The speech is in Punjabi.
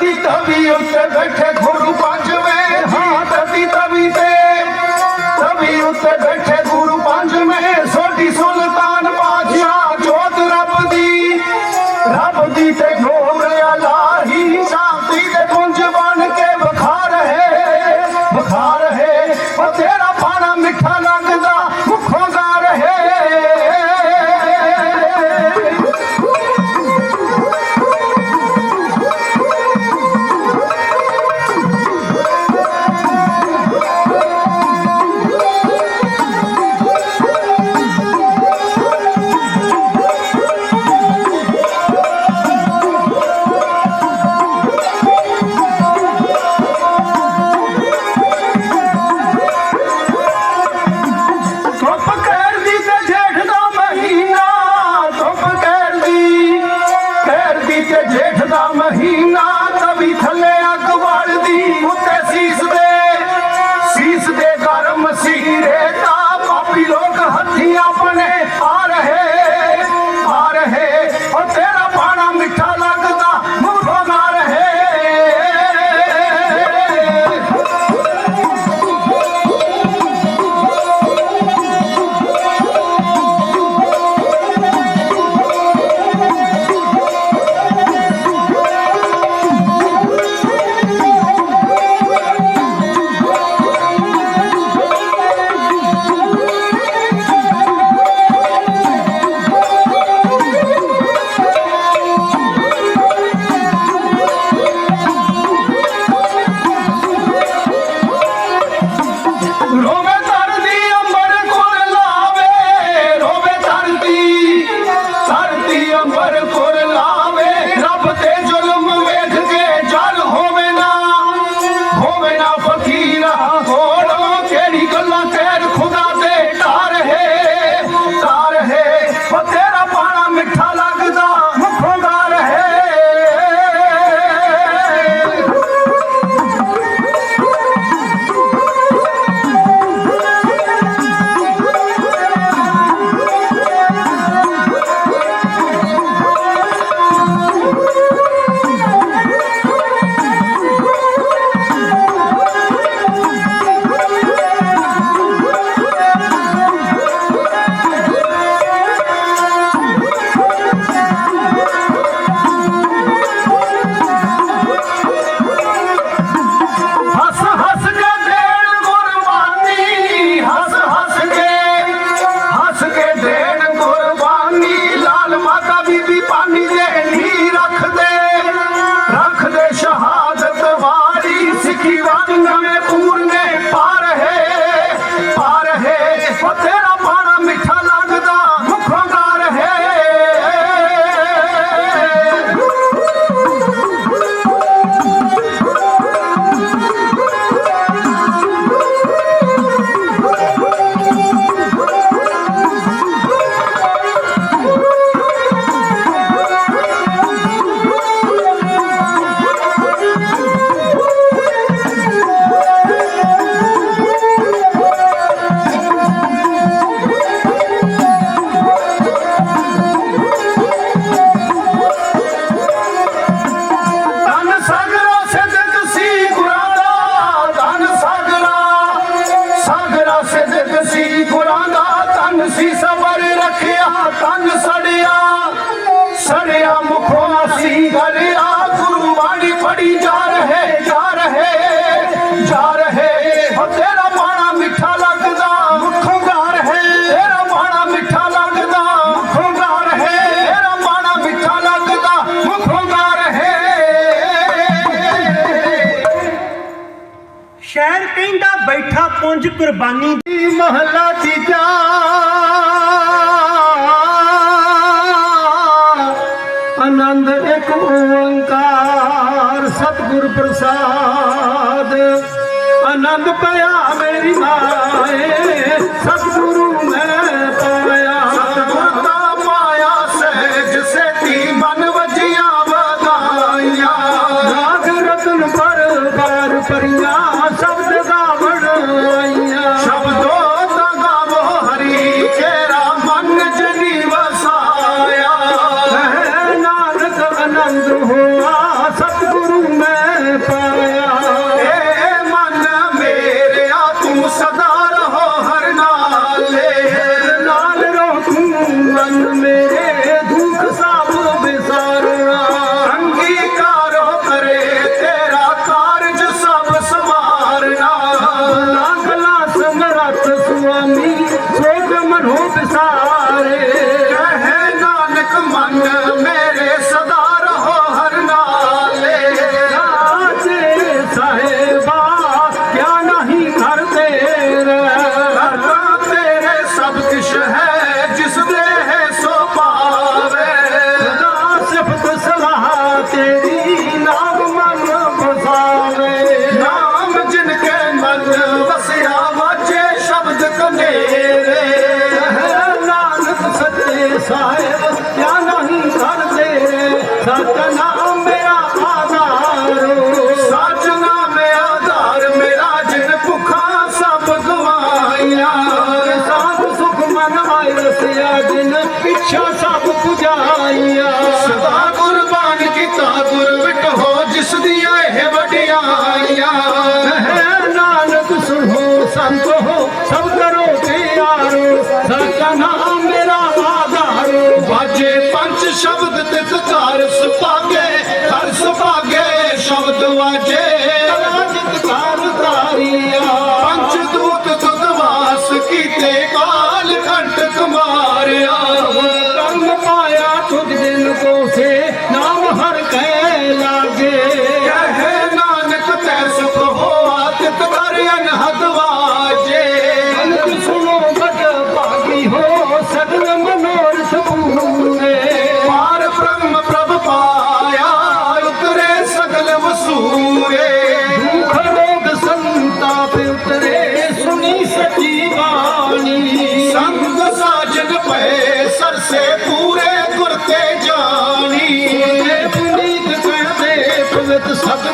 पिता भी उते बैठे गुरु पांचवे हाँ त पिता भी ते तभी उते बैठे गुरु पांचवे सोटी सुल्तान पाजिया जोत रब दी रब दी ते घोम ਪੁੰਜ ਕੁਰਬਾਨੀ ਦੀ ਮਹੱਲਾ ਤੀਜਾ ਆਨੰਦ ਇੱਕ ਓੰਕਾਰ, ਸਤਿਗੁਰ ਪ੍ਰਸਾਦ। ਆਨੰਦ ਪਿਆ ਮੇਰੀ ਮਾਏ, ਸਤਿਗੁਰ में ਇਸ ਦੀਆਂ ਇਹ ਵਡਿਆਈਆਂ ਹੈ ਨਾਨਕ ਸੁਣੋ, ਸੰਤ ਹੋ, ਸਭ ਕਰੋ ਤਿਆਰੋ। ਸਾਚਾ ਨਾਮ ਮੇਰਾ ਆਧਾਰੋ। ਵਾਜੇ ਪੰਜ ਸ਼ਬਦ ਤੇ ਸਕਾਰ ਸੁਭਾਗੇ ਹਰ ਸੁਭਾਗੇ ਸ਼ਬਦ ਵਾਜੇ। ਸੇ ਪੂਰੇ ਗੁਰ ਤੇ ਜਾਣੀ ਪੁਨੀਤ ਕਰਦੇ ਪੁਨਤ ਸਭ